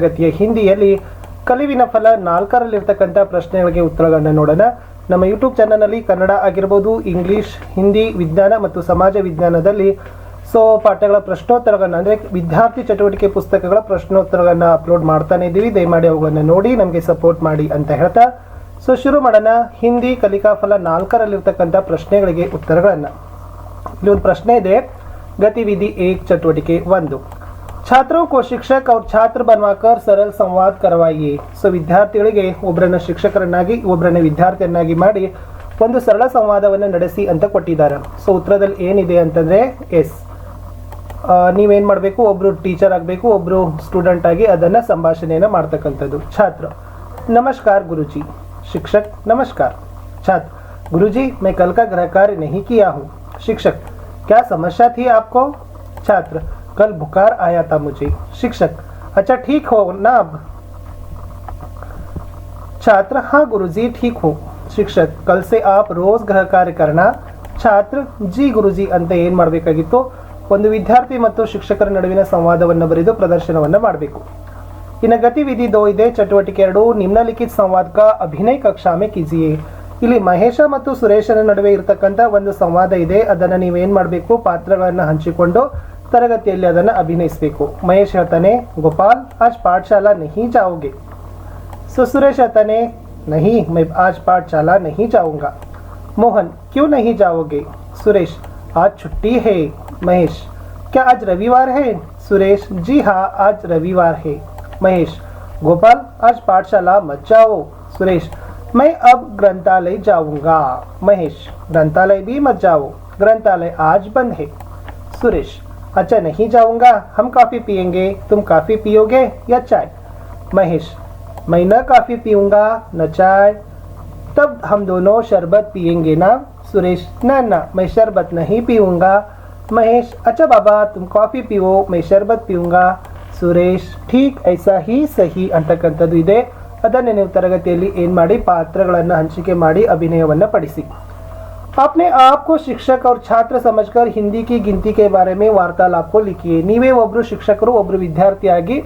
ತರಗತಿಯ ಹಿಂದಿಯಲ್ಲಿ ಕಲಿವಿನ ಫಲ ನಾಲ್ಕರಲ್ಲಿರ್ತಕ್ಕಂಥ ಪ್ರಶ್ನೆಗಳಿಗೆ ಉತ್ತರಗಳನ್ನ ನೋಡೋಣ. ನಮ್ಮ ಯೂಟ್ಯೂಬ್ ಚಾನಲ್ನಲ್ಲಿ ಕನ್ನಡ ಆಗಿರ್ಬೋದು ಇಂಗ್ಲಿಷ್ ಹಿಂದಿ ವಿಜ್ಞಾನ ಮತ್ತು ಸಮಾಜ ವಿಜ್ಞಾನದಲ್ಲಿ ಸೊ, ಪಾಠಗಳ ಪ್ರಶ್ನೋತ್ತರಗಳನ್ನ ಅಂದರೆ ವಿದ್ಯಾರ್ಥಿ ಚಟುವಟಿಕೆ ಪುಸ್ತಕಗಳ ಪ್ರಶ್ನೋತ್ತರಗಳನ್ನ ಅಪ್ಲೋಡ್ ಮಾಡ್ತಾನೆ ಇದ್ದೀವಿ. ದಯಮಾಡಿ ಅವುಗಳನ್ನು ನೋಡಿ, ನಮಗೆ ಸಪೋರ್ಟ್ ಮಾಡಿ ಅಂತ ಹೇಳ್ತಾ. ಸೊ ಶುರು ಮಾಡೋಣ. ಹಿಂದಿ ಕಲಿಕಾ ಫಲ ನಾಲ್ಕರಲ್ಲಿರ್ತಕ್ಕಂಥ ಪ್ರಶ್ನೆಗಳಿಗೆ ಉತ್ತರಗಳನ್ನು. ಇಲ್ಲಿ ಒಂದು ಪ್ರಶ್ನೆ ಇದೆ. ಗತಿವಿಧಿ ಏಕ್ ಚಟುವಟಿಕೆ ಒಂದು. छात्रों को शिक्षक और छात्र बनवाकर सरल ಸಂವಾದ करवाइए ಸೊ ವಿದ್ಯಾರ್ಥಿಗಳಿಗೆ ಒಬ್ಬರನ್ನ ಶಿಕ್ಷಕರನ್ನಾಗಿ ಒಬ್ಬರನ್ನ ವಿದ್ಯಾರ್ಥಿಯನ್ನಾಗಿ ಮಾಡಿ ಒಂದು ಸರಳ ಸಂವಾದವನ್ನು ನಡೆಸಿ ಅಂತ ಕೊಟ್ಟಿದ್ದಾರೆ ಸೊ ಉತ್ತರದಲ್ಲಿ ಏನಿದೆ ಅಂತಂದ್ರೆ ಎಸ್ ನೀವೇನ್ ಮಾಡಬೇಕು ಒಬ್ರು ಟೀಚರ್ ಆಗಬೇಕು ಒಬ್ರು ಸ್ಟೂಡೆಂಟ್ ಆಗಿ ಅದನ್ನ ಸಂಭಾಷಣೆಯನ್ನ ಮಾಡ್ತಕ್ಕಂಥದ್ದು ಛಾತ್ರ नमस्कार गुरुजी शिक्षक नमस्कार छात्र गुरुजी मैं कल का गृह कार्य नहीं किया हूँ शिक्षक क्या समस्या थी आपको छात्र कल बुखार आया था मुझे शिक्षक अच्छा ठीक हो ना अब छात्र हाँ गुरुजी ठीक हूँ ಶಿಕ್ಷಕ್ ಕಲ್ ಸೆ ಆಪ್ ರೋಸ್ ಗೃಹ ಕಾರ್ಯ ಕರ್ಣ ಛಾತ್ರ ಜಿ ಗುರುಜಿ ಅಂತ ಏನ್ ಮಾಡಬೇಕಾಗಿತ್ತು ಒಂದು ವಿದ್ಯಾರ್ಥಿ ಮತ್ತು ಶಿಕ್ಷಕರ ನಡುವಿನ ಸಂವಾದವನ್ನು ಬರೆದು ಪ್ರದರ್ಶನವನ್ನ ಮಾಡಬೇಕು ಇನ್ನು ಗತಿವಿಧಿ ದೋ ಇದೆ ಚಟುವಟಿಕೆ ಎರಡು ನಿಮ್ನಲಿಖಿತ ಸಂವಾದ ಕಾ ಅಭಿನಯ ಕಕ್ಷಾ ಮೇ ಕೀಜಿಯೇ ಇಲ್ಲಿ ಮಹೇಶ ಮತ್ತು ಸುರೇಶನ ನಡುವೆ ಇರತಕ್ಕಂತ ಒಂದು ಸಂವಾದ ಇದೆ ಅದನ್ನ ನೀವೇನ್ ಮಾಡಬೇಕು ಪಾತ್ರಗಳನ್ನ ಹಂಚಿಕೊಂಡು ತರಗತಿಯಲ್ಲಿ ಅದನ್ನು ಅಭಿನಯಿಸಬೇಕು ಮಹೇಶ್ ಹೇಳ್ತಾನೆ ಗೋಪಾಲ್ ಆಜ್ ಪಾಠಶಾಲಾ ನಹಿ ಜಾವೋಗೆ ಸೊ ಸುರೇಶ್ ಹೇಳ್ತಾನೆ ನಹಿ ಮೈ ಆಜ್ ಪಾಠಶಾಲಾ ನಹಿ ಜಾವಂಗಾ ಮೋಹನ್ ಕ್ಯೂ ನಹಿ ಜಾವೋಗೆ ಸುರೇಶ್ ಆಜ್ छुट्टी ಹೇ ಮಹೇಶ್ ಕ್ಯಾ ಆಜ್ ರವಿವಾರ ಹೇ ಸುರೇಶ್ ಜಿ ಹಾ ಆಜ್ ರವಿವಾರ ಹೇ ಮಹೇಶ್ ಗೋಪಾಲ್ ಆಜ್ ಪಾಠಶಾಲಾ ಮತ್ ಜಾವೋ ಸುರೇಶ್ मैं अब ग्रंथालय जाऊँगा महेश ग्रंथालय भी मत जाओ ग्रंथालय आज बंद है सुरेश अच्छा नहीं जाऊंगा हम कॉफी पियेंगे तुम कॉफी पियोगे या चाय महेश मैं न कॉफी पीऊंगा न चाय तब हम दोनों शरबत पियेंगे ना सुरेश न न मैं शरबत नहीं पीऊंगा महेश अच्छा बाबा तुम कॉफी पियो मैं शरबत पीऊंगा ಸುರೇಶ್ ಠೀಕ್ ಐಸಾ ಹಿ ಸಹಿ ಅಂತಕ್ಕಂಥದ್ದು ಇದೆ ಅದನ್ನು ನೀವು ತರಗತಿಯಲ್ಲಿ ಏನು ಮಾಡಿ ಪಾತ್ರಗಳನ್ನು ಹಂಚಿಕೆ ಮಾಡಿ ಅಭಿನಯವನ್ನು ಪಡಿಸಿ अपने आप को शिक्षक और छात्र समझकर हिंदी की गिनती के बारे में वार्तालाप को लिखिए ನೀವೇ ಒಬ್ರು ಶಿಕ್ಷಕರು ಒಬ್ರು ವಿದ್ಯಾರ್ಥಿಯಾಗಿ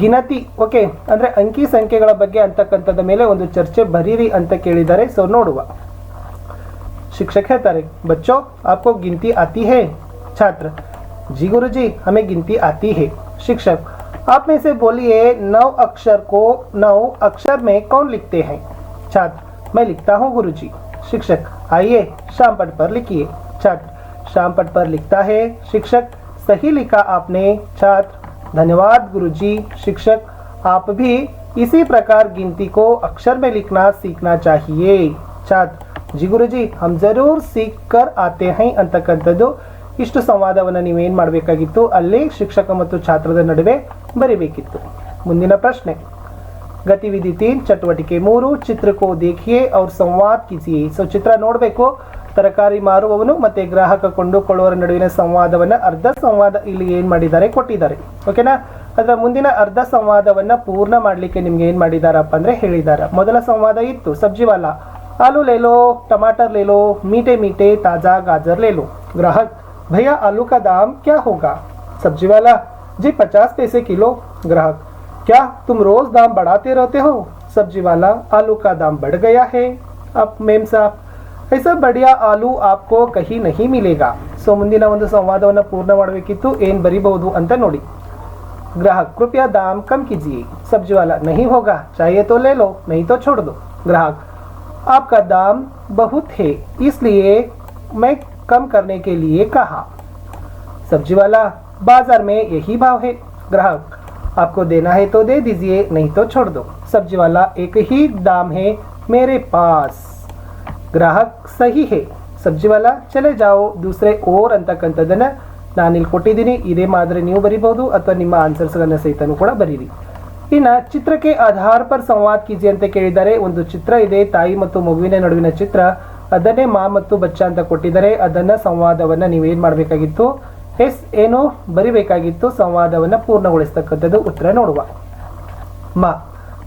ಗಿನತಿ ಓಕೆ ಅಂದ್ರೆ ಅಂಕಿ ಸಂಖ್ಯೆಗಳ ಬಗ್ಗೆ ಅಂತಕ್ಕಂಥದ್ದು ಮೇಲೆ ಒಂದು ಚರ್ಚೆ ಬರೀರಿ ಅಂತ ಕೇಳಿದ್ದಾರೆ ಸೊ ನೋಡುವ शिक्षक कहता बच्चों आपको गिनती आती है छात्र जी गुरुजी हमें गिनती आती है शिक्षक आप में से बोलिए नौ अक्षर को नौ अक्षर में कौन लिखते हैं छात्र मैं लिखता हूँ गुरुजी शिक्षक आइए शाम पट पर लिखिए छात्र शाम पट पर लिखता है शिक्षक सही लिखा आपने छात्र धन्यवाद गुरुजी शिक्षक आप भी इसी प्रकार गिनती को अक्षर में लिखना सीखना चाहिए छात्र ಜಿ ಗುರುಜಿ ಹಮ್ ಜರೂರ್ ಸೀಕ್ ಕರ್ ಆತೆ ಹೈ ಅಂತಕ್ಕಂಥದ್ದು ಇಷ್ಟು ಸಂವಾದವನ್ನು ನೀವೇನು ಮಾಡಬೇಕಾಗಿತ್ತು ಅಲ್ಲಿ ಶಿಕ್ಷಕ ಮತ್ತು ಛಾತ್ರದ ನಡುವೆ ಬರಿಬೇಕಿತ್ತು ಮುಂದಿನ ಪ್ರಶ್ನೆ ಗತಿವಿಧಿ ತೀನ್, ಚಟುವಟಿಕೆ ಮೂರು ಚಿತ್ರಕ್ಕೂ ದೇಖಿಯೇ, ಅವ್ರ ಸಂವಾದ ಕಿಸಿಯೇ ಸೊ ಚಿತ್ರ ನೋಡಬೇಕು. ತರಕಾರಿ ಮಾರುವವನು ಮತ್ತೆ ಗ್ರಾಹಕ ಕೊಂಡುಕೊಳ್ಳುವವರ ನಡುವಿನ ಸಂವಾದವನ್ನು ಅರ್ಧ ಸಂವಾದ ಇಲ್ಲಿ ಏನು ಮಾಡಿದ್ದಾರೆ ಕೊಟ್ಟಿದ್ದಾರೆ. ಓಕೆನಾ ಅದರ ಮುಂದಿನ ಅರ್ಧ ಸಂವಾದವನ್ನ ಪೂರ್ಣ ಮಾಡಲಿಕ್ಕೆ ನಿಮ್ಗೆ ಏನು ಮಾಡಿದಾರಪ್ಪ ಅಂದ್ರೆ ಹೇಳಿದ್ದಾರೆ ಮೊದಲ ಸಂವಾದ ಇತ್ತು ಸಬ್ಜಿವಾಲ ಆಲೂ ಲೇಲೋ, ಟಮಾಟರ್ ಲೇಲೋ, ಮೀಟೆ ಮೀಟೆ, ತಾಜಾ ಗಾಜರ್ ಲೇಲೋ. ಗ್ರಾಹಕ್, ಭಯ ಆಲೂ ಕಾ ದಾಮ್ ಕ್ಯಾ ಹೋಗಾ? ಸಬ್ಜಿವಾಲ ಜಿ ಪಚಾಸ್ ಪೈಸೆ ಕಿಲೋ. ಗ್ರಾಹಕ್ पचास पैसे किलो ग्राहक क्या तुम रोज दाम बढ़ाते रहते हो सब्जी वाला आलू का दाम बढ़ गया है अब मेम साहब ऐसा बढ़िया आलू आपको कहीं नहीं मिलेगा ಸೊ ಮುಂದಿನ ಒಂದು ಸಂವಾದವನ್ನು ಪೂರ್ಣ ಮಾಡಬೇಕಿತ್ತು ಏನು ಬರಿಬಹುದು ಅಂತ ನೋಡಿ ग्राहक कृपया दाम कम कीजिए सब्जी वाला नहीं होगा चाहिए तो ले लो नहीं तो छोड़ दो ग्राहक आपका दाम बहुत है इसलिए मैं कम करने के लिए कहा सब्जी वाला बाजार में यही भाव है ग्राहक आपको देना है तो दे दीजिए, नहीं तो छोड़ दो। सब्जी वाला एक ही दाम है मेरे पास। ಗ್ರಾಹಕ್ ಸಹಿ ಹೇ ಸಬ್ಜಿವಾಲ ಚಲೆ ಜಾವು ದೂಸರೆ ಓರ್ ಅಂತಕ್ಕಂಥದ್ದನ್ನು ನಾನು ಇಲ್ಲಿ ಕೊಟ್ಟಿದ್ದೀನಿ ಇದೇ ಮಾದರಿ ನೀವು ಬರಿಬೋದು ಅಥವಾ ನಿಮ್ಮ ಆನ್ಸರ್ಸ್ಗಳನ್ನು ಸಹಿತನೂ ಕೂಡ ಬರೀರಿ ಇನ್ನು ಚಿತ್ರಕ್ಕೆ ಆಧಾರ್ ಪರ್ ಸಂವಾದ ಕೀಜಿ ಅಂತ ಕೇಳಿದ್ದಾರೆ ಒಂದು ಚಿತ್ರ ಇದೆ ತಾಯಿ ಮತ್ತು ಮಗುವಿನ ನಡುವಿನ ಚಿತ್ರ ಅದನ್ನೇ ಮಾ ಮತ್ತು ಬಚ್ಚ ಅಂತ ಕೊಟ್ಟಿದ್ದಾರೆ ಅದನ್ನು ಸಂವಾದವನ್ನು ಏನು ಮಾಡಬೇಕಾಗಿತ್ತು ऐनो बरी संवाद ಏನೋ उत्तर ಸಂವಾದವನ್ನು ಪೂರ್ಣಗೊಳಿಸ್ತಕ್ಕಂಥದ್ದು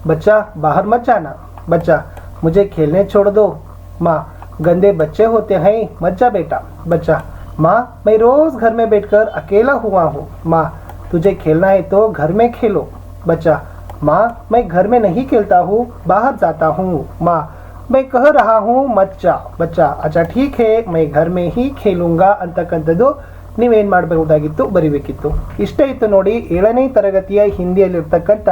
बच्चा बाहर मत जाना बच्चा मुझे खेलने छोड़ दो माँ गंदे बच्चे होते हैं मत जा बेटा बच्चा माँ मैं रोज घर में बैठकर अकेला हुआ हूँ माँ तुझे खेलना है तो घर में खेलो बच्चा माँ मैं घर में नहीं खेलता हूँ बाहर जाता हूँ माँ मैं कह रहा हूँ मत जा बच्चा अच्छा ठीक है मैं घर में ही खेलूँगा अंत अंतकंत दो ನೀವೇನ್ ಮಾಡಬಹುದಾಗಿತ್ತು? ಬರಿಬೇಕಿತ್ತು. ಇಷ್ಟೇ ಇತ್ತು ನೋಡಿ, ಏಳನೇ ತರಗತಿಯ ಹಿಂದಿಯಲ್ಲಿರ್ತಕ್ಕಂಥ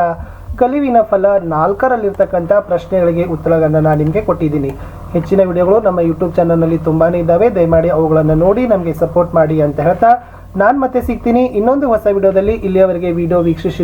ಕಲಿವಿನ ಫಲ ನಾಲ್ಕರಲ್ಲಿರ್ತಕ್ಕಂಥ ಪ್ರಶ್ನೆಗಳಿಗೆ ಉತ್ತರಗಳನ್ನು ನಾನು ನಿಮಗೆ ಕೊಟ್ಟಿದ್ದೀನಿ. ಹೆಚ್ಚಿನ ವಿಡಿಯೋಗಳು ನಮ್ಮ ಯೂಟ್ಯೂಬ್ ಚಾನಲ್ನಲ್ಲಿ ತುಂಬಾನೇ ಇದ್ದಾವೆ ದಯಮಾಡಿ ಅವುಗಳನ್ನು ನೋಡಿ, ನಮಗೆ ಸಪೋರ್ಟ್ ಮಾಡಿ ಅಂತ ಹೇಳ್ತಾ ನಾನು ಮತ್ತೆ ಸಿಗ್ತೀನಿ ಇನ್ನೊಂದು ಹೊಸ ವಿಡಿಯೋದಲ್ಲಿ. ಇಲ್ಲಿಯವರೆಗೆ ವಿಡಿಯೋ ವೀಕ್ಷಿಸಿ